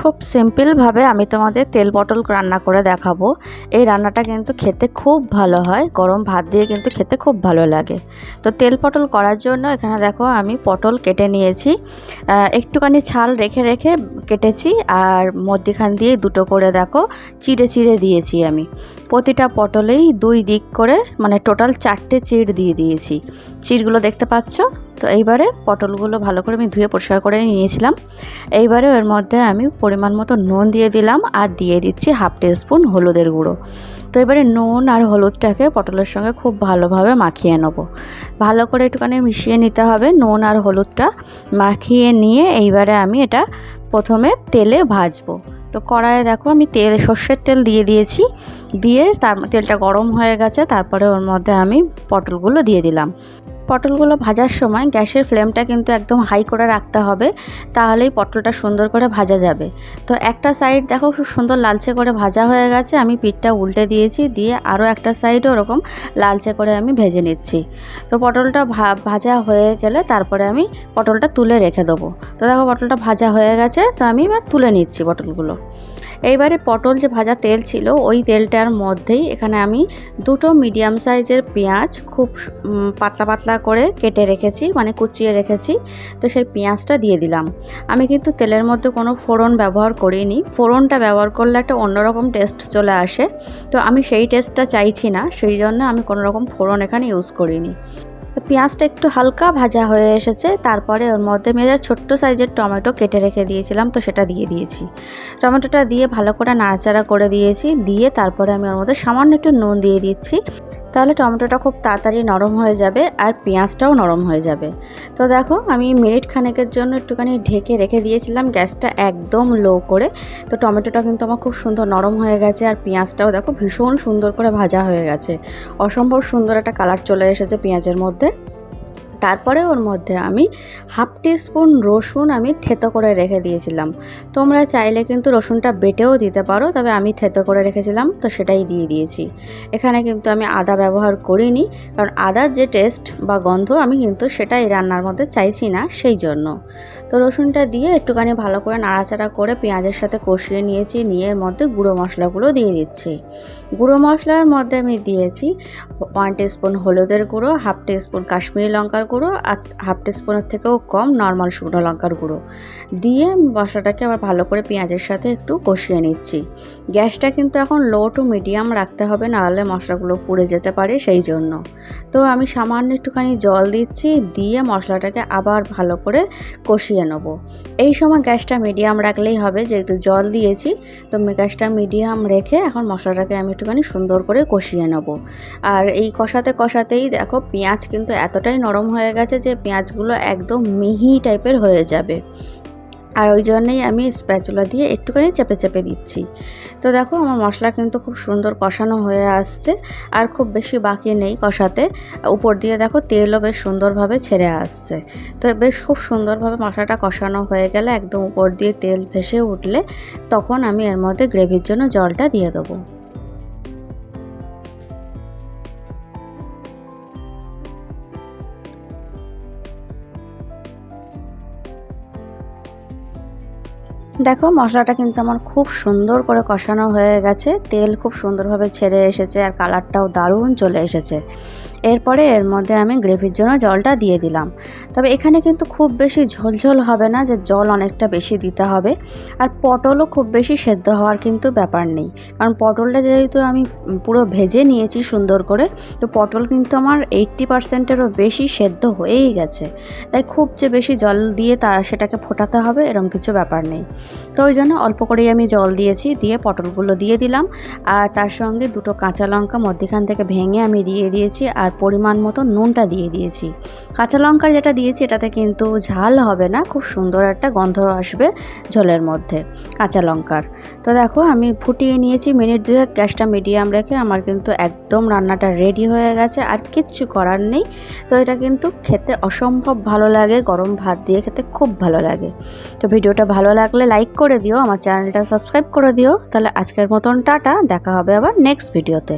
খুব সিম্পলভাবে আমি তোমাদের তেল পটল রান্না করে দেখাবো। এই রান্নাটা কিন্তু খেতে খুব ভালো হয়, গরম ভাত দিয়ে কিন্তু খেতে খুব ভালো লাগে। তো তেল পটল করার জন্য এখানে দেখো আমি পটল কেটে নিয়েছি। একটুখানি ছাল রেখে রেখে কেটেছি আর মধ্যিখান দিয়ে দুটো করে দেখো চিড়ে চিড়ে দিয়েছি আমি। প্রতিটা পটলেই দুই দিক করে মানে টোটাল চারটে চিড় দিয়ে দিয়েছি। চিড়গুলো দেখতে পাচ্ছ? তো এইবারে পটলগুলো ভালো করে আমি ধুয়ে পরিষ্কার করে নিয়েছিলাম। এইবারে এর মধ্যে আমি পরিমাণ মতো নুন দিয়ে দিলাম আর দিয়ে দিচ্ছি হাফ স্পুন হলুদের গুঁড়ো। তো এবারে নুন আর হলুদটাকে পটলের সঙ্গে খুব ভালোভাবে মাখিয়ে নেব। ভালো করে একটুখানি মিশিয়ে নিতে হবে নুন আর হলুদটা। মাখিয়ে নিয়ে এইবারে আমি এটা প্রথমে তেলে ভাজবো। তো কড়াইয়ে দেখো আমি তেল, সর্ষের তেল দিয়ে দিয়েছি। দিয়ে তার তেলটা গরম হয়ে গেছে, তারপরে ওর মধ্যে আমি পটলগুলো দিয়ে দিলাম। পটলগুলো ভাজার সময় গ্যাসের ফ্লেমটা কিন্তু একদম হাই করে রাখতে হবে, তাহলেই পটলটা সুন্দর করে ভাজা যাবে। তো একটা সাইড দেখো খুব সুন্দর লালচে করে ভাজা হয়ে গেছে, আমি পিঠটা উল্টে দিয়েছি, দিয়ে আরও একটা সাইডও ওরকম লালচে করে আমি ভেজে নিচ্ছি। তো পটলটা ভাজা হয়ে গেলে তারপরে আমি পটলটা তুলে রেখে দেবো। তো দেখো পটলটা ভাজা হয়ে গেছে, তো আমি এবার তুলে নিচ্ছি পটলগুলো। এইবারে পটল যে ভাজা তেল ছিল, ওই তেলটার মধ্যেই এখানে আমি দুটো মিডিয়াম সাইজের পেঁয়াজ খুব পাতলা পাতলা করে কেটে রেখেছি মানে কুচিয়ে রেখেছি। তো সেই পেঁয়াজটা দিয়ে দিলাম। আমি কিন্তু তেলের মধ্যে কোনো ফোড়ন ব্যবহার করিনি। ফোড়নটা ব্যবহার করলে একটা অন্যরকম টেস্ট চলে আসে। তো আমি সেই টেস্টটা চাইছি না, সেই জন্য আমি কোনো রকম ফোড়ন এখানে ইউজ করিনি। পেঁয়াজটা একটু হালকা ভাজা হয়ে এসেছে, তারপরে ওর মধ্যে একটা ছোট্ট সাইজের টমেটো কেটে রেখে দিয়েছিলাম, তো সেটা দিয়ে দিয়েছি। টমেটোটা দিয়ে ভালো করে নাড়াচাড়া করে দিয়েছি, দিয়ে তারপরে আমি ওর মধ্যে সামান্য একটু নুন দিয়ে দিচ্ছি। তাহলে টমেটোটা খুব তাড়াতাড়ি নরম হয়ে যাবে আর পেঁয়াজটাও নরম হয়ে যাবে। তো দেখো, আমি মিনিট খানেকের জন্য একটুখানি ঢেকে রেখে দিয়েছিলাম, গ্যাসটা একদম লো করে। তো টমেটোটা কিন্তু আমার খুব সুন্দর নরম হয়ে গেছে আর পেঁয়াজটাও দেখো ভীষণ সুন্দর করে ভাজা হয়ে গেছে। অসম্ভব সুন্দর একটা কালার চলে এসেছে পেঁয়াজের মধ্যে। তারপরে ওর মধ্যে আমি হাফ স্পুন রসুন আমি থেতো করে রেখে দিয়েছিলাম। তোমরা চাইলে কিন্তু রসুনটা বেটেও দিতে পারো, তবে আমি থেতো করে রেখেছিলাম, তো সেটাই দিয়ে দিয়েছি। এখানে কিন্তু আমি আদা ব্যবহার করিনি, কারণ আদার যে টেস্ট বা গন্ধ আমি কিন্তু সেটাই রান্নার মধ্যে চাইছি না, সেই জন্য। তো রসুনটা দিয়ে একটুখানি ভালো করে নাড়াচাড়া করে পেঁয়াজের সাথে কষিয়ে নিয়েছি, নিয়ে এর মধ্যে গুঁড়ো মশলাগুলো দিয়ে দিচ্ছি। গুঁড়ো মশলার মধ্যে আমি দিয়েছি ওয়ান স্পুন হলুদের গুঁড়ো হাফ স্পুন কাশ্মীরি লঙ্কার গুঁড়ো আর হাফ স্পুনের থেকেও কম নর্মাল শুকনো লঙ্কার গুঁড়ো। দিয়ে মশলাটাকে আবার ভালো করে পেঁয়াজের সাথে একটু কষিয়ে নিচ্ছি। গ্যাসটা কিন্তু এখন লো টু মিডিয়াম রাখতে হবে, নাহলে মশলাগুলো পুড়ে যেতে পারে সেই জন্য। তো আমি সামান্য একটুখানি জল দিচ্ছি, দিয়ে মশলাটাকে আবার ভালো করে কষিয়ে নেব। এই সময় গ্যাসটা মিডিয়াম রাখলেই হবে, যেহেতু জল দিয়েছি, তো গ্যাসটা মিডিয়াম রেখে এখন মশলাটাকে আমি একটুখানি সুন্দর করে কষিয়ে নেব। আর এই কষাতে কষাতেই দেখো পেঁয়াজ কিন্তু এতটাই নরম হয়ে গেছে যে পেঁয়াজগুলো একদম মিহি টাইপের হয়ে যাবে। আর ওই জন্যেই আমি স্প্যাচুলা দিয়ে একটুখানি চেপে চেপে দিচ্ছি। তো দেখো আমার মশলা কিন্তু খুব সুন্দর কষানো হয়ে আসছে আর খুব বেশি বাকি নেই কষাতে। উপর দিয়ে দেখো তেলও বেশ সুন্দরভাবে ছেড়ে আসছে। তো বেশ খুব সুন্দরভাবে মশলাটা কষানো হয়ে গেলে একদম উপর দিয়ে তেল ভেসে উঠলে তখন আমি এর মধ্যে গ্রেভির জন্য জলটা দিয়ে দেবো। দেখো, মশলাটা কিন্তু আমার খুব সুন্দর করে কষানো হয়ে গেছে। তেল খুব সুন্দরভাবে ছেড়ে এসেছে আর কালারটাও দারুণ চলে এসেছে। এরপরে এর মধ্যে আমি গ্রেভির জন্য জলটা দিয়ে দিলাম। তবে এখানে কিন্তু খুব বেশি ঝোলঝোল হবে না যে জল অনেকটা বেশি দিতে হবে। আর পটলও খুব বেশি সেদ্ধ হওয়ার কিন্তু ব্যাপার নেই। কারণ পটলটা যেহেতু আমি পুরো ভেজে নিয়েছি সুন্দর করে, তো পটল কিন্তু আমার এইট্টি পার্সেন্টেরও বেশি সেদ্ধ হয়েই গেছে। তাই খুব যে বেশি জল দিয়ে তা সেটাকে ফোটাতে হবে এরকম কিছু ব্যাপার নেই। তো ওই জন্য অল্প করেই আমি জল দিয়েছি, দিয়ে পটলগুলো দিয়ে দিলাম। আর তার সঙ্গে দুটো কাঁচা লঙ্কা মধ্যিখান থেকে ভেঙে আমি দিয়ে দিয়েছি। আর পরিমাণ মতো নুনটা দিয়ে দিয়েছি। কাঁচা লঙ্কার যেটা দিয়েছি, এটাতে কিন্তু ঝাল হবে না, খুব সুন্দর একটা গন্ধ আসবে ঝোলের মধ্যে কাঁচা লঙ্কার। তো দেখো, আমি ফুটিয়ে নিয়েছি, মিনিট দুয়েক গ্যাসটা মিডিয়াম রেখে আমার কিন্তু একদম রান্নাটা রেডি হয়ে গেছে, আর কিচ্ছু করার নেই। তো এটা কিন্তু খেতে অসম্ভব ভালো লাগে, গরম ভাত দিয়ে খেতে খুব ভালো লাগে। তো ভিডিওটা ভালো লাগলে লাইক করে দিও, আমার চ্যানেলটা সাবস্ক্রাইব করে দিও। তাহলে আজকের মতন টাটা, দেখা হবে আবার নেক্সট ভিডিওতে।